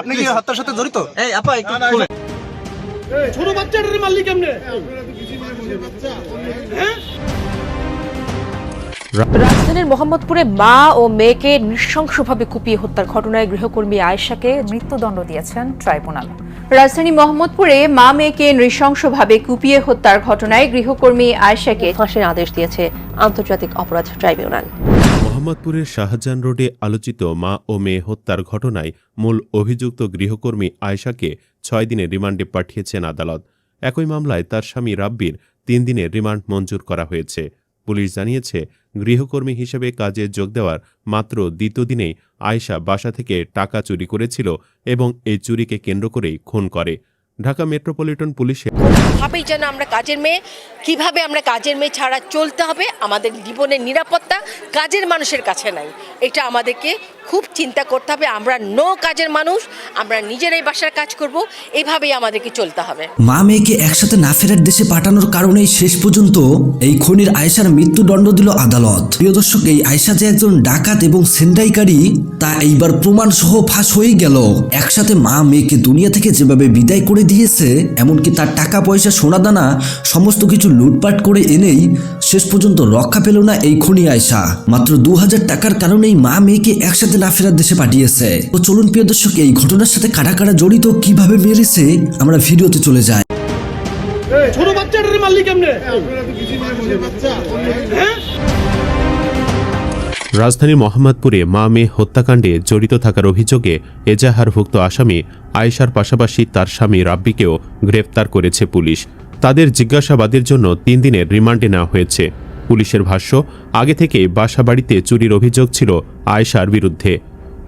আপনি কি হত্যার সাথে জড়িত? এই আপা একটু ছোট বাচ্চাটারে মারলি কেমনে? রাজধানীর মোহাম্মদপুরে মা ও মেয়েকে নৃশংসভাবে কুপিয়ে হত্যার ঘটনায় গৃহকর্মী আয়েশাকে মৃত্যুদণ্ড দিয়েছেন ট্রাইব্যুনাল। রাজধানী মোহাম্মদপুরে মা মেয়েকে নৃশংসভাবে কুপিয়ে হত্যার ঘটনায় গৃহকর্মী আয়েশাকে ফাঁসির আদেশ দিয়েছে আন্তর্জাতিক অপরাধ ট্রাইব্যুনাল। মোহাম্মদপুরের শাহজাহান রোডে আলোচিত মা ও মেয়ে হত্যার ঘটনায় মূল অভিযুক্ত গৃহকর্মী আয়শাকে ছয় দিনের রিমান্ডে পাঠিয়েছেন আদালত। একই মামলায় তার স্বামী রাব্বির তিন দিনের রিমান্ড মঞ্জুর করা হয়েছে। পুলিশ জানিয়েছে, গৃহকর্মী হিসেবে কাজে যোগ দেওয়ার মাত্র দ্বিতীয় দিনেই আয়শা বাসা থেকে টাকা চুরি করেছিল এবং এই চুরিকে কেন্দ্র করেই খুন করে। ঢাকা মেট্রোপলিটন পুলিশের ভাবেই যেন আমরা কাজের মেয়ে। কীভাবে আমরা কাজের মেয়ে ছাড়া চলতে হবে? আমাদের জীবনের নিরাপত্তা কাজের মানুষের কাছে নাই। এটা আমাদেরকে খুব চিন্তা করতে হবে। আমরা নো কাজের মানুষ আমরা নিজেরাই বাসার কাজ করব। এইভাবেই আমাদেরকে চলতে হবে। মা মেয়েকে একসাথে না ফেরার দেশে পাঠানোর কারণেই শেষ পর্যন্ত এই খনির আয়সার মৃত্যুদণ্ড দিল আদালত। প্রিয় দর্শক এই আয়সা যে একজন ডাকাত এবং সেন্ডাইকারী তা এইবার প্রমাণ সহ ফাঁস হয়ে গেল। একসাথে মা মেয়েকে দুনিয়া থেকে যেভাবে বিদায় করে দিয়েছে এমনকি তার টাকা পয়সা সোনাদানা সমস্ত কিছু লুটপাট করে এনেই শেষ পর্যন্ত রক্ষা পেল না এই খনি আয়সা মাত্র দু হাজার টাকার কারণেই মা মেয়েকে একসাথে না ফেরার দেশে পাঠিয়েছে। তো চলুন প্রিয় দর্শক এই ঘটনার সাথে কারা কারা জড়িত কীভাবে মেরেছে আমরা ভিডিওতে চলে যাই। ছোট বাচ্চাটারে মারলি কেমনে? হ্যাঁ? রাজধানীর মোহাম্মদপুরে মা মেয়ে হত্যাকাণ্ডে জড়িত থাকার অভিযোগে এজাহারভুক্ত আসামি আয়েশার পাশাপাশি তার স্বামী রাব্বিকেও গ্রেফতার করেছে পুলিশ। তাদের জিজ্ঞাসাবাদের জন্য তিন দিনের রিমান্ডে নেওয়া হয়েছে। পুলিশের ভাষ্য, আগে থেকেই বাসা বাড়িতে চুরির অভিযোগ ছিল আয়েশার বিরুদ্ধে।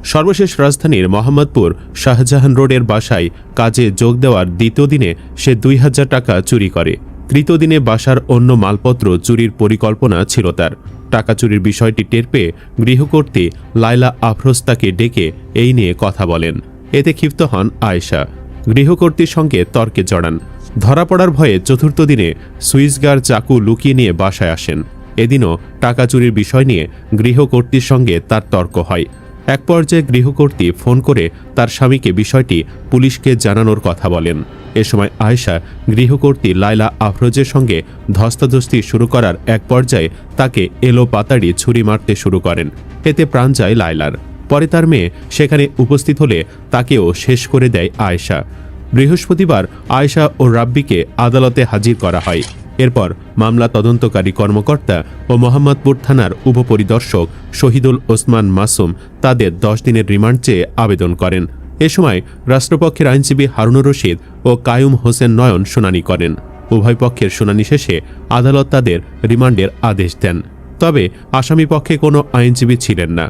সর্বশেষ রাজধানীর মোহাম্মদপুর শাহজাহান রোডের বাসায় কাজে যোগ দেওয়ার দ্বিতীয় দিনে সে দুই হাজার টাকা চুরি করে। তৃতীয় দিনে বাসার অন্য মালপত্র চুরির পরিকল্পনা ছিল তার। টাকা চুরির বিষয়টি টের পেয়ে গৃহকর্ত্রী লাইলা আফরোজ তাকে ডেকে এই নিয়ে কথা বলেন। এতে ক্ষিপ্ত হন আয়েশা। গৃহকর্ত্রীর সঙ্গে তর্কে জড়ান। ধরা পড়ার ভয়ে চতুর্থ দিনে সুইসগার চাকু লুকিয়ে নিয়ে বাসায় আসেন। এদিনও টাকা চুরির বিষয় নিয়ে গৃহকর্ত্রীর সঙ্গে তার তর্ক হয়। এক পর্যায়ে গৃহকর্ত্রী ফোন করে তার স্বামীকে বিষয়টি পুলিশকে জানানোর কথা বলেন। এ সময় আয়েশা গৃহকর্ত্রী লাইলা আফরোজের সঙ্গে ধস্তাধস্তি শুরু করার এক পর্যায়ে তাকে এলো পাতাড়ি ছুরি মারতে শুরু করেন। এতে প্রাণ যায় লাইলার পরে তার মেয়ে সেখানে উপস্থিত হলে তাকেও শেষ করে দেয় আয়েশা। বৃহস্পতিবার আয়েশা ও রাব্বিকে আদালতে হাজির করা হয়। এরপর মামলা তদন্তকারী কর্মকর্তা ও মোহাম্মদপুর থানার উপপরিদর্শক শহীদুল ওসমান মাসুম তাদের দশ দিনের রিমান্ড চেয়ে আবেদন করেন। এ সময় রাষ্ট্রপক্ষের আইনজীবী হারুনুর রশিদ ও কায়ুম হোসেন নয়ন শুনানি করেন। উভয় পক্ষের শুনানি শেষে আদালত তাদের রিমান্ডের আদেশ দেন। তবে আসামি পক্ষে কোনো আইনজীবী ছিলেন না।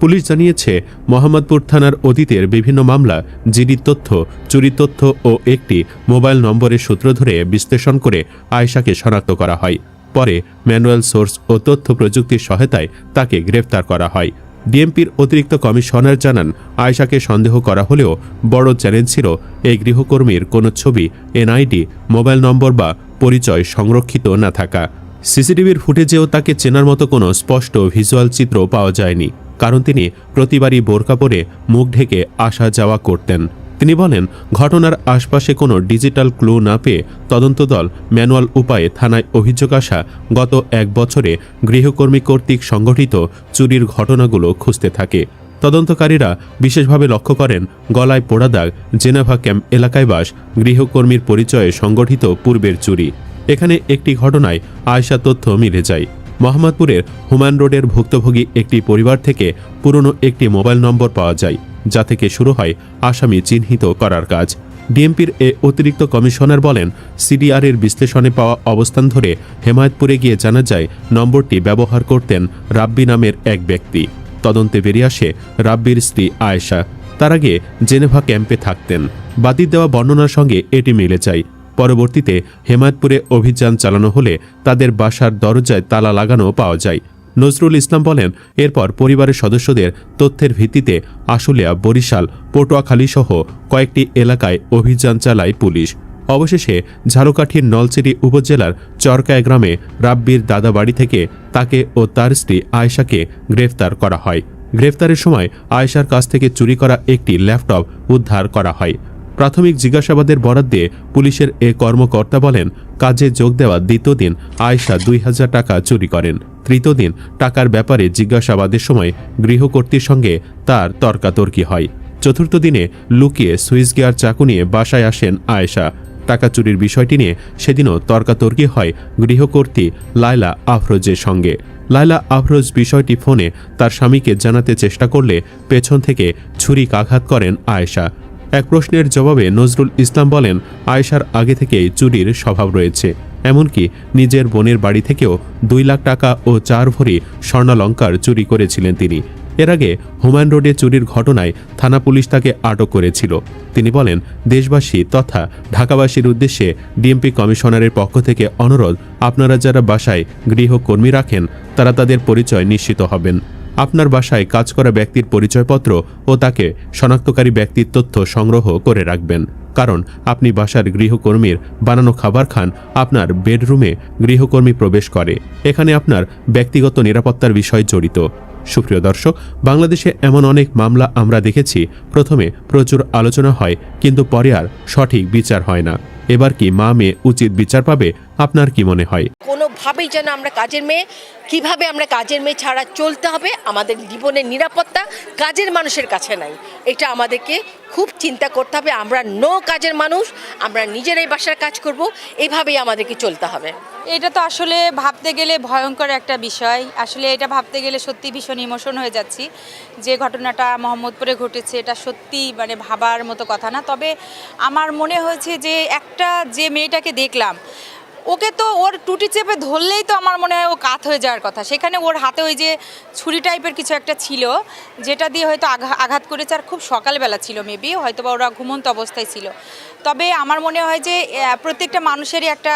পুলিশ জানিয়েছে, মোহাম্মদপুর থানার অতীতের বিভিন্ন মামলা, জিডির তথ্য, চুরির তথ্য ও একটি মোবাইল নম্বরের সূত্র ধরে বিশ্লেষণ করে আয়েশাকে শনাক্ত করা হয়। পরে ম্যানুয়াল সোর্স ও তথ্য প্রযুক্তির সহায়তায় তাকে গ্রেফতার করা হয়। ডিএমপির অতিরিক্ত কমিশনার জানান, আয়শাকে সন্দেহ করা হলেও বড় চ্যালেঞ্জ ছিল এই গৃহকর্মীর কোনো ছবি, এনআইডি, মোবাইল নম্বর বা পরিচয় সংরক্ষিত না থাকা। সিসিটিভির ফুটেজেও তাকে চেনার মতো কোনো স্পষ্ট ভিজুয়াল চিত্র পাওয়া যায়নি, কারণ তিনি প্রতিবারই বোরকা পরে মুখ ঢেকে আসা যাওয়া করতেন। তিনি বলেন, ঘটনার আশপাশে কোনো ডিজিটাল ক্লু না পেয়ে তদন্ত দল ম্যানুয়াল উপায়ে থানায় অভিযোগ আসা গত এক বছরে গৃহকর্মী কর্তৃক সংগঠিত চুরির ঘটনাগুলো খুঁজতে থাকে। তদন্তকারীরা বিশেষভাবে লক্ষ্য করেন, গলায় পোড়া দাগ, জেনেভা ক্যাম্প এলাকায় বাস, গৃহকর্মীর পরিচয়ে সংগঠিত পূর্বের চুরি। এখানে একটি ঘটনায় আয়সা তথ্য মিলে যায়। মোহাম্মদপুরের হুমায়ুন রোডের ভুক্তভোগী একটি পরিবার থেকে পুরনো একটি মোবাইল নম্বর পাওয়া যায়। যা থেকে শুরু হয় আসামি চিহ্নিত করার কাজ। ডিএমপির এ অতিরিক্ত কমিশনার বলেন, সিডিআরের বিশ্লেষণে পাওয়া অবস্থান ধরে হেমায়তপুরে গিয়ে জানা যায়, নম্বরটি ব্যবহার করতেন রাব্বি নামের এক ব্যক্তি। তদন্তে বেরিয়ে আসে রাব্বির স্ত্রী আয়েশা। তার আগে জেনেভা ক্যাম্পে থাকতেন। বাতিল দেওয়া বর্ণনার সঙ্গে এটি মিলে যায়। পরবর্তীতে হেমায়তপুরে অভিযান চালানো হলে তাদের বাসার দরজায় তালা লাগানো পাওয়া যায়। নজরুল ইসলাম বলেন, এরপর পরিবারের সদস্যদের তথ্যের ভিত্তিতে আশুলিয়া, বরিশাল, পটুয়াখালী সহ কয়েকটি এলাকায় অভিযান চালায় পুলিশ। অবশেষে ঝাড়ুকাঠির নলচিরি উপজেলার চরকায় গ্রামে রাব্বির দাদা বাড়ি থেকে তাকে ও তার স্ত্রী আয়েশাকে গ্রেফতার করা হয়। গ্রেফতারের সময় আয়েশার কাছ থেকে চুরি করা একটি ল্যাপটপ উদ্ধার করা হয়। প্রাথমিক জিজ্ঞাসাবাদের বরাদ দিয়ে পুলিশের এ কর্মকর্তা বলেন, কাজে যোগ দেওয়া দ্বিতীয় দিন আয়েশা দুই হাজার টাকা চুরি করেন। তৃতীয় দিন টাকার ব্যাপারে জিজ্ঞাসাবাদের সময় গৃহকর্তীর সঙ্গে তার তর্কাতর্কি হয়। চতুর্থ দিনে লুকিয়ে সুইচ গিয়ার চাকু নিয়ে বাসায় আসেন আয়েশা। টাকা চুরির বিষয়টি নিয়ে সেদিনও তর্কাতর্কি হয় গৃহকর্ত্রী লায়লা আফরোজের সঙ্গে। লায়লা আফরোজ বিষয়টি ফোনে তার স্বামীকে জানাতে চেষ্টা করলে পেছন থেকে ছুরিকাঘাত করেন আয়েশা। এক প্রশ্নের জবাবে নজরুল ইসলাম বলেন, আয়েশার আগে থেকেই চুরির স্বভাব রয়েছে। এমনকি নিজের বোনের বাড়ি থেকেও দুই লাখ টাকা ও চার ভরি স্বর্ণালঙ্কার চুরি করেছিলেন তিনি। এর আগে হুমায়ুন রোডে চুরির ঘটনায় থানা পুলিশ তাকে আটক করেছিল। তিনি বলেন, দেশবাসী তথা ঢাকাবাসীর উদ্দেশ্যে ডিএমপি কমিশনারের পক্ষ থেকে অনুরোধ, আপনারা যারা বাসায় গৃহকর্মী রাখেন, তারা তাদের পরিচয় নিশ্চিত হবেন। আপনার বাসায় কাজ করা ব্যক্তির পরিচয়পত্র ও তাকে শনাক্তকারী ব্যক্তির তথ্য সংগ্রহ করে রাখবেন। কারণ আপনি বাসার গৃহকর্মীর বানানো খাবার খান, আপনার বেডরুমে গৃহকর্মী প্রবেশ করে। এখানে আপনার ব্যক্তিগত নিরাপত্তার বিষয় জড়িত। সুপ্রিয় দর্শক, বাংলাদেশে এমন অনেক মামলা আমরা দেখেছি। প্রথমে প্রচুর আলোচনা হয়, কিন্তু পরে আর সঠিক বিচার হয় না। এবার কি মা মেয়ে উচিত বিচার পাবে? আপনার কি মনে হয়? কোনোভাবেই যেন আমরা কাজের মেয়ে কীভাবে আমরা কাজের মেয়ে ছাড়া চলতে হবে আমাদের জীবনের নিরাপত্তা কাজের মানুষের কাছে নাই। এটা আমাদেরকে খুব চিন্তা করতে হবে। আমরা নো কাজের মানুষ আমরা নিজেরাই বাসার কাজ করব এভাবেই আমাদেরকে চলতে হবে। এটা তো আসলে ভাবতে গেলে ভয়ঙ্কর একটা বিষয়। আসলে এটা ভাবতে গেলে সত্যি ভীষণ ইমোশন হয়ে যাচ্ছি। যে ঘটনাটা মোহাম্মদপুরে ঘটেছে এটা সত্যি মানে ভাবার মতো কথা না। তবে আমার মনে হয়েছে যে একটা যে মেয়েটাকে দেখলাম, ওকে তো ওর টুটি চেপে ধরলেই তো আমার মনে হয় ও কাত হয়ে যাওয়ার কথা। সেখানে ওর হাতে ওই যে ছুরি টাইপের কিছু একটা ছিল, যেটা দিয়ে হয়তো আঘা- আঘাত করেছে, আর খুব সকালবেলা ছিল মেবি হয়তো বা ওরা ঘুমন্ত অবস্থায় ছিল। তবে আমার মনে হয় যে প্রত্যেকটা মানুষেরই একটা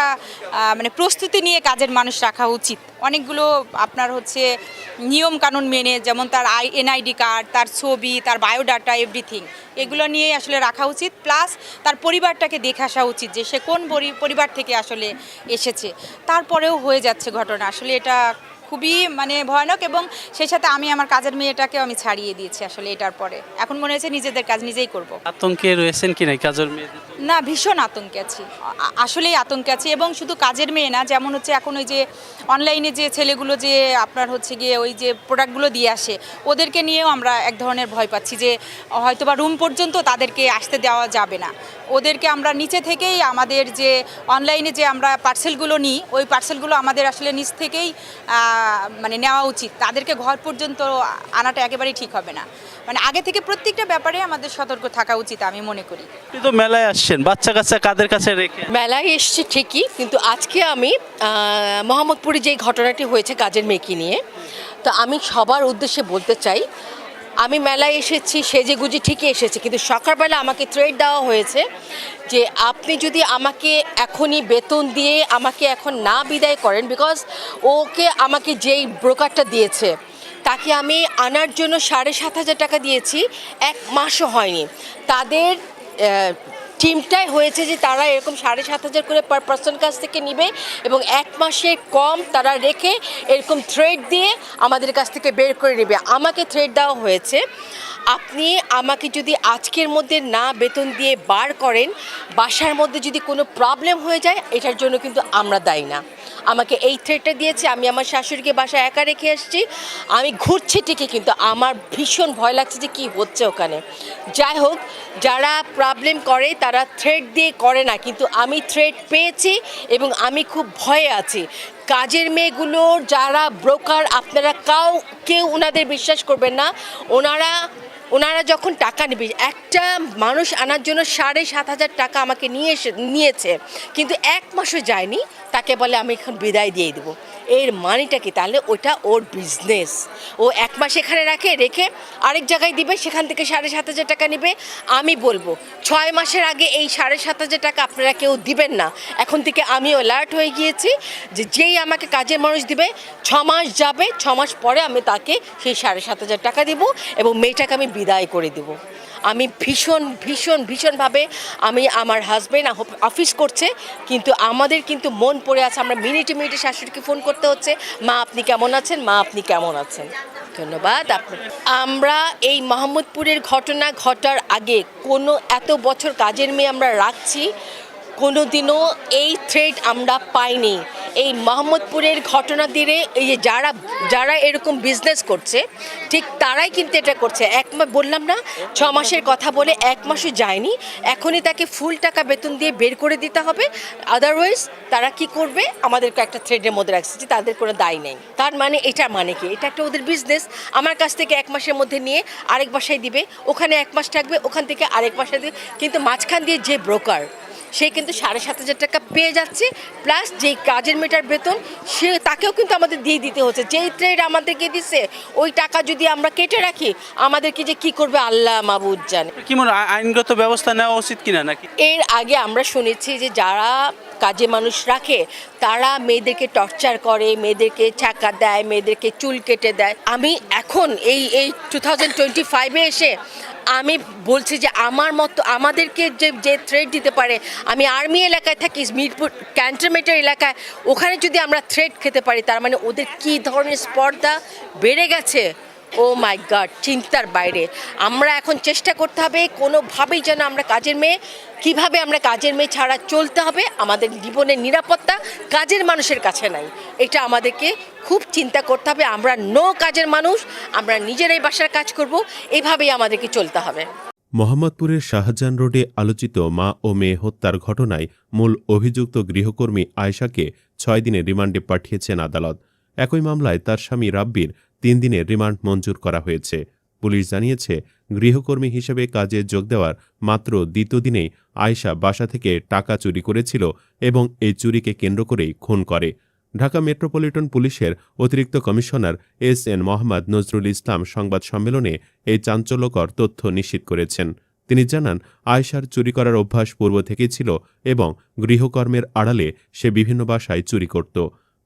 মানে প্রস্তুতি নিয়ে কাজের মানুষ রাখা উচিত। অনেকগুলো আপনার হচ্ছে নিয়ম কানুন মেনে, যেমন তার আই, এনআইডি কার্ড, তার ছবি, তার বায়োডাটা এভরিথিং এগুলো নিয়েই আসলে রাখা উচিত। প্লাস তার পরিবারটাকে দেখে আসা উচিত যে সে কোন পরি- পরিবার থেকে আসলে এসেছে। তারপরেও হয়ে যাচ্ছে ঘটনা। আসলে এটা খুবই মানে ভয়ানক এবং সেই সাথে আমি আমার কাজের মেয়েটাকেও আমি ছাড়িয়ে দিয়েছি আসলে এটার পরে। এখন মনে হয়েছে নিজেদের কাজ নিজেই করব। আতঙ্কে রয়েছেন কি নাই কাজের মেয়েদের? না, ভীষণ আতঙ্কে আছি। আসলেই আতঙ্কে আছি এবং শুধু কাজের মেয়ে না, যেমন হচ্ছে এখন ওই যে অনলাইনে যে ছেলেগুলো যে আপনার হচ্ছে গিয়ে ওই যে প্রোডাক্টগুলো দিয়ে আসে, ওদেরকে নিয়েও আমরা এক ধরনের ভয় পাচ্ছি যে হয়তো বা রুম পর্যন্ত তাদেরকে আসতে দেওয়া যাবে না। ওদেরকে আমরা নিচে থেকেই আমাদের যে অনলাইনে যে আমরা পার্সেলগুলো নিই, ওই পার্সেলগুলো আমাদের আসলে নিচ থেকেই মানে নেওয়া উচিত। তাদেরকে ঘর পর্যন্ত আনাটা একেবারেই ঠিক হবে না। মানে আগে থেকে প্রত্যেকটা ব্যাপারে আমাদের সতর্ক থাকা উচিত আমি মনে করি। আপনি তো মেলায় আসছেন বাচ্চা কাচ্চা কাদের কাছে রেখে? মেলায় এসছে ঠিকই কিন্তু আজকে আমি মোহাম্মদপুরে যে ঘটনাটি হয়েছে কাজের মেয়েকে নিয়ে তো আমি সবার উদ্দেশ্যে বলতে চাই আমি মেলায় এসেছি সেজে গুজে ঠিকই এসেছি কিন্তু সকালবেলা আমাকে থ্রেড দেওয়া হয়েছে যে আপনি যদি আমাকে এখনই বেতন দিয়ে আমাকে এখন না বিদায় করেন বিকজ ওকে আমাকে যেই ব্রোকারটা দিয়েছে তাকে আমি আনার জন্য সাড়ে সাত হাজার টাকা দিয়েছি। এক মাসও হয়নি। তাদের টিমটাই হয়েছে যে তারা এরকম সাড়ে সাত হাজার করে পার পার্সন কাছ থেকে নিবে এবং এক মাসে কম তারা রেখে এরকম থ্রেড দিয়ে আমাদের কাছ থেকে বের করে নেবে। আমাকে থ্রেড দেওয়া হয়েছে। আপনি আমাকে যদি আজকের মধ্যে না বেতন দিয়ে বার করেন, বাসার মধ্যে যদি কোনো প্রবলেম হয়ে যায়, এটার জন্য কিন্তু আমরা দায়ী না। আমাকে এই থ্রেডটা দিয়েছে, আমি আমার শাশুড়িকে বাসায় একা রেখে এসেছি, আমি ঘুরছি ঠিকই, কিন্তু আমার ভীষণ ভয় লাগছে যে কি হচ্ছে ওখানে। যাই হোক, যারা প্রবলেম করে তারা থ্রেড দিয়ে করে না, কিন্তু আমি থ্রেড পেয়েছি এবং আমি খুব ভয়ে আছি। কাজের মেয়েগুলো যারা ব্রোকার আপনারা কাউ, কেউ ওনাদের বিশ্বাস করবেন না। ওনারা ওনারা যখন টাকা নেবে, একটা মানুষ আনার জন্য সাড়ে সাত হাজার টাকা আমাকে নিয়ে এসে, নিয়েছে, কিন্তু এক মাসও যায়নি, তাকে বলে আমি এখন বিদায় দিয়ে দেবো। এর মানিটা কি? তাহলে ওটা ওর বিজনেস ও এক মাস এখানে রাখে, রেখে আরেক জায়গায় দিবে, সেখান থেকে সাড়ে সাত হাজার টাকা নেবে। আমি বলব, ছয় মাসের আগে এই সাড়ে সাত হাজার টাকা আপনারা কেউ দিবেন না। এখন থেকে আমি অ্যালার্ট হয়ে গিয়েছি যে যেই আমাকে কাজের মানুষ দিবে, ছ মাস যাবে, ছ মাস পরে আমি তাকে সেই সাড়ে সাত হাজার টাকা দিব এবং মেয়েটাকে আমি বিদায় করে দেব। আমি ভীষণ ভীষণ, ভীষণভাবে আমি আমার হাজব্যান্ড অফিস করছে, কিন্তু আমাদের কিন্তু মন পড়ে আছে, আমরা মিনিটে মিনিটে শাশুড়িকে ফোন করতে হচ্ছে, মা আপনি কেমন আছেন? মা আপনি কেমন আছেন? ধন্যবাদ আপনার আমরা এই মোহাম্মদপুরের ঘটনা ঘটার আগে কোনো এত বছর কাজের মেয়ে আমরা রাখছি কোনো দিনও এই থ্রেড আমরা পাইনি। এই মোহাম্মদপুরের ঘটনা দিয়ে এই যে যারা যারা এরকম বিজনেস করছে, ঠিক তারাই কিন্তু এটা করছে। এক বললাম না, ছ মাসের কথা বলে এক মাসও যায়নি। এখনই তাকে ফুল টাকা বেতন দিয়ে বের করে দিতে হবে। আদারওয়াইজ তারা কি করবে? আমাদেরকে একটা থ্রেডের মধ্যে রাখছে যে তাদের কোনো দায় নেই। তার মানে এটা মানে কি? এটা একটা ওদের বিজনেস আমার কাছ থেকে এক মাসের মধ্যে নিয়ে আরেক বাসায় দিবে। ওখানে এক মাস থাকবে, ওখান থেকে আরেক বাসায় দিবে। কিন্তু মাঝখান দিয়ে যে ব্রোকার সে কিন্তু সাড়ে সাত হাজার টাকা পেয়ে যাচ্ছে প্লাস যেই কাজের মেটার বেতন সে তাকেও কিন্তু আমাদের দিয়ে দিতে হচ্ছে। যেই ট্রেড আমাদেরকে দিচ্ছে ওই টাকা যদি আমরা কেটে রাখি আমাদেরকে যে কি করবে আল্লাহ মাবুদ জানে। কি মনে আইনগত ব্যবস্থা নেওয়া উচিত কিনা নাকি? এর আগে আমরা শুনেছি যে যারা কাজে মানুষ রাখে তারা মেয়েদেরকে টর্চার করে মেয়েদেরকে চাকা দেয় মেয়েদেরকে চুল কেটে দেয়। আমি এখন এই এই টু থাউজেন্ড টোয়েন্টি ফাইভে এসে আমি বলছি যে আমার মতো, আমাদেরকে যে যে থ্রেড দিতে পারে, আমি আর্মি এলাকায় থাকি, মিরপুর ক্যান্টনমেন্টের এলাকায়, ওখানে যদি আমরা থ্রেড খেতে পারি, তার মানে ওদের কি ধরনের স্পর্ধা বেড়ে গেছে? ও মাই গড চিন্তার বাইরে। আমরা এখন চেষ্টা করতে হবে কোনোভাবেই যেন আমরা কাজের মেয়ে, কীভাবে আমরা কাজের মেয়ে ছাড়া চলতে হবে, আমাদের জীবনের নিরাপত্তা কাজের মানুষের কাছে নাই। এটা আমাদেরকে খুব চিন্তা করতে হবে, আমরা নো কাজের মানুষ, আমরা নিজেরাই বাসার কাজ করব, এভাবেই আমাদেরকে চলতে হবে। মোহাম্মদপুরের শাহজাহান রোডে আলোচিত মা ও মেয়ে হত্যার ঘটনায় মূল অভিযুক্ত গৃহকর্মী আয়শাকে ছয় দিনের রিমান্ডে পাঠিয়েছেন আদালত। একই মামলায় তার স্বামী রাব্বির তিন দিনের রিমান্ড মঞ্জুর করা হয়েছে। পুলিশ জানিয়েছে, গৃহকর্মী হিসেবে কাজে যোগ দেওয়ার মাত্র দ্বিতীয় দিনেই আয়শা বাসা থেকে টাকা চুরি করেছিল এবং এই চুরিকে কেন্দ্র করেই খুন করে। ঢাকা মেট্রোপলিটন পুলিশের অতিরিক্ত commissioner S N Mohammad Nazrul Islam সংবাদ সম্মেলনে এই চাঞ্চল্যকর তথ্য নিশ্চিত করেছেন। তিনি জানান, আয়শার চুরি করার অভ্যাস পূর্ব থেকেই ছিল এবং গৃহকর্মের আড়ালে সে বিভিন্ন বাসায় চুরি করত।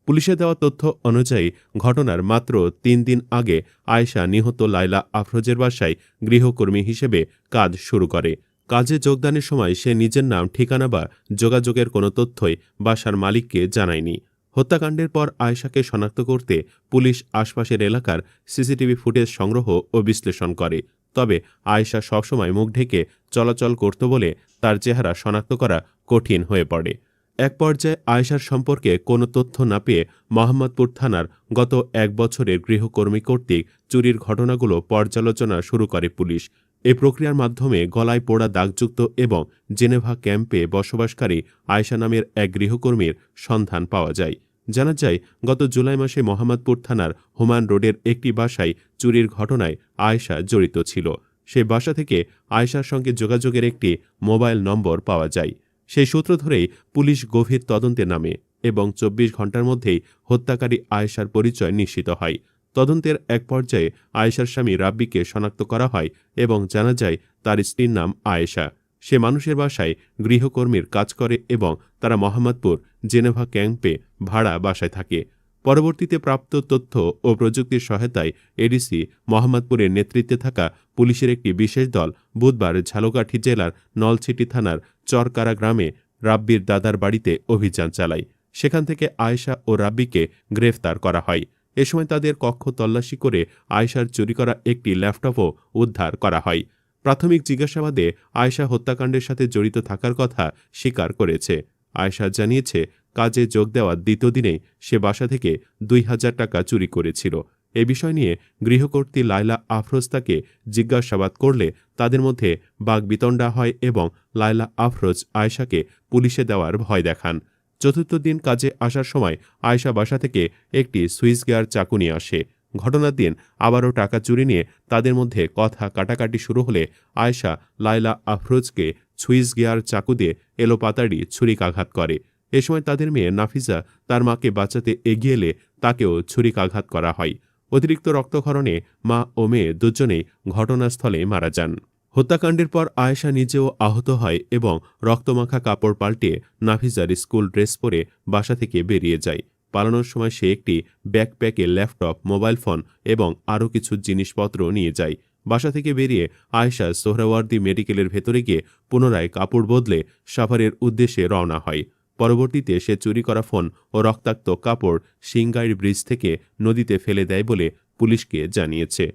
পুলিশে দেওয়া তথ্য অনুযায়ী, ঘটনার মাত্র তিন দিন আগে আয়শা নিহত লাইলা আফরোজের বাসায় গৃহকর্মী হিসেবে কাজ শুরু করে। কাজে যোগদানের সময় সে নিজের নাম, ঠিকানা বা যোগাযোগের কোনো তথ্যই বাসার মালিককে জানায়নি। হত্যাকাণ্ডের পর আয়েশাকে শনাক্ত করতে পুলিশ আশপাশের এলাকার সিসিটিভি ফুটেজ সংগ্রহ ও বিশ্লেষণ করে। তবে আয়েশা সবসময় মুখ ঢেকে চলাচল করত বলে তার চেহারা শনাক্ত করা কঠিন হয়ে পড়ে। এক পর্যায়ে আয়েশার সম্পর্কে কোনো তথ্য না পেয়ে মোহাম্মদপুর থানার গত এক বছরের গৃহকর্মী কর্তৃক চুরির ঘটনাগুলো পর্যালোচনা শুরু করে পুলিশ। এ প্রক্রিয়ার মাধ্যমে গলায় পোড়া দাগযুক্ত এবং জেনেভা ক্যাম্পে বসবাসকারী আয়শা নামের এক গৃহকর্মীর সন্ধান পাওয়া যায়। জানা যায়, গত জুলাই মাসে মোহাম্মদপুর থানার হুমায়ুন রোডের একটি বাসায় চুরির ঘটনায় আয়েশা জড়িত ছিল। সে বাসা থেকে আয়েশার সঙ্গে যোগাযোগের একটি মোবাইল নম্বর পাওয়া যায়। সেই সূত্র ধরেই পুলিশ গভীর তদন্তে নামে এবং চব্বিশ ঘণ্টার মধ্যেই হত্যাকারী আয়েশার পরিচয় নিশ্চিত হয়। তদন্তের এক পর্যায়ে আয়েশার স্বামী রাব্বিকে শনাক্ত করা হয় এবং জানা যায় তার স্ত্রীর নাম আয়েশা। সে মানুষের বাসায় গৃহকর্মীর কাজ করে এবং তারা মোহাম্মদপুর জেনেভা ক্যাম্পে ভাড়া বাসায় থাকে। পরবর্তীতে প্রাপ্ত তথ্য ও প্রযুক্তির সহায়তায় এডিসি মোহাম্মদপুরের নেতৃত্বে থাকা পুলিশের একটি বিশেষ দল বুধবার ঝালকাঠি জেলার নলছিটি থানার চরকারা গ্রামে রাব্বির দাদার বাড়িতে অভিযান চালায়। সেখান থেকে আয়েশা ও রাব্বিকে গ্রেফতার করা হয়। এ সময় তাদের কক্ষ তল্লাশি করে আয়েশার চুরি করা একটি ল্যাপটপও উদ্ধার করা হয়। প্রাথমিক জিজ্ঞাসাবাদে আয়েশা হত্যাকাণ্ডের সাথে জড়িত থাকার কথা স্বীকার করেছে। আয়েশা জানিয়েছে কাজে যোগ দেওয়ার দ্বিতীয় দিনেই সে বাসা থেকে দুই হাজার টাকা চুরি করেছিল। এ বিষয় নিয়ে গৃহকর্ত্রী লায়লা আফরোজ তাকে জিজ্ঞাসাবাদ করলে তাদের মধ্যে বাগবিতণ্ডা হয় এবং লায়লা আফরোজ আয়েশাকে পুলিশে দেওয়ার ভয় দেখান। চতুর্থ দিন কাজে আসার সময় আয়েশা বাসা থেকে একটি সুইস গিয়ার চাকু নিয়ে আসে। ঘটনার দিন আবারও টাকা চুরি নিয়ে তাদের মধ্যে কথা কাটাকাটি শুরু হলে আয়েশা লায়লা আফরোজকে সুইস গিয়ার চাকু দিয়ে এলোপাতাড়ি ছুরিকাঘাত করে। এ সময় তাদের মেয়ে নাফিজা তার মাকে বাঁচাতে এগিয়ে এলে তাকেও ছুরিকাঘাত করা হয়। অতিরিক্ত রক্তক্ষরণে মা ও মেয়ে দুজনেই ঘটনাস্থলে মারা যান। হত্যাকাণ্ডের পর আয়েশা নিজেও আহত হয় এবং রক্তমাখা কাপড় পাল্টে নাফিজার স্কুল ড্রেস পরে বাসা থেকে বেরিয়ে যায়। পালানোর সময় সে একটি ব্যাকপ্যাকে ল্যাপটপ, মোবাইল ফোন এবং আরও কিছু জিনিসপত্র নিয়ে যায়। বাসা থেকে বেরিয়ে আয়েশা সোহরাওয়ার্দী মেডিকেলের ভেতরে গিয়ে পুনরায় কাপড় বদলে সাভারের উদ্দেশ্যে রওনা হয়। পরবর্তীতে সে চুরি করা ফোন ও রক্তাক্ত কাপড় সিংগাইর ব্রিজ থেকে নদীতে ফেলে দেয় বলে পুলিশকে জানিয়েছে।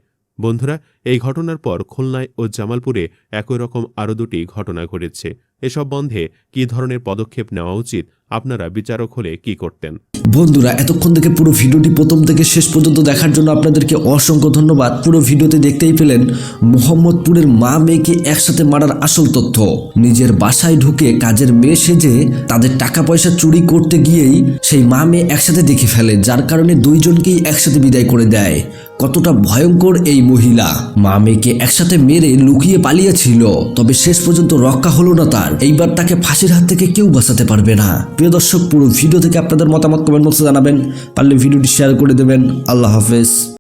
বন্ধুরা, এই ঘটনার পর খুলনায় ও জামালপুরে একই রকম আরও দুটি ঘটনা ঘটেছে। এসব বন্ধে কী ধরনের পদক্ষেপ নেওয়া উচিত? আপনারা বিচারক হলে কি করতেন? বন্ধুরা, এতক্ষণ থেকে পুরো ভিডিওটি প্রথম থেকে শেষ পর্যন্ত দেখার জন্য আপনাদেরকে অসংখ্য ধন্যবাদ। পুরো ভিডিওতে দেখতেই পেলেন মোহাম্মদপুরের মা মেয়েকে একসাথে মারার আসল তথ্য। নিজের বাসায় ঢুকে কাজের মেয়ে সেজে তাদের টাকা পয়সা চুরি করতে গিয়েই সেই মা মেয়ে একসাথে দেখে ফেলে, যার কারণে দুইজনকেই একসাথে বিদায় করে দেয়। কতটা ভয়ঙ্কর এই মহিলা। মা মেয়েকে একসাথে মেরে লুকিয়ে পালিয়েছিল, তবে শেষ পর্যন্ত রক্ষা হলো না তার। এইবার তাকে ফাঁসির হাত থেকে কেউ বাঁচাতে পারবে না। প্রিয় দর্শক, পুরো ভিডিও থেকে আপনাদের মতামত কমেন্ট বক্সে জানাবেন। পারলে ভিডিওটি শেয়ার করে দেবেন। আল্লাহ হাফেজ।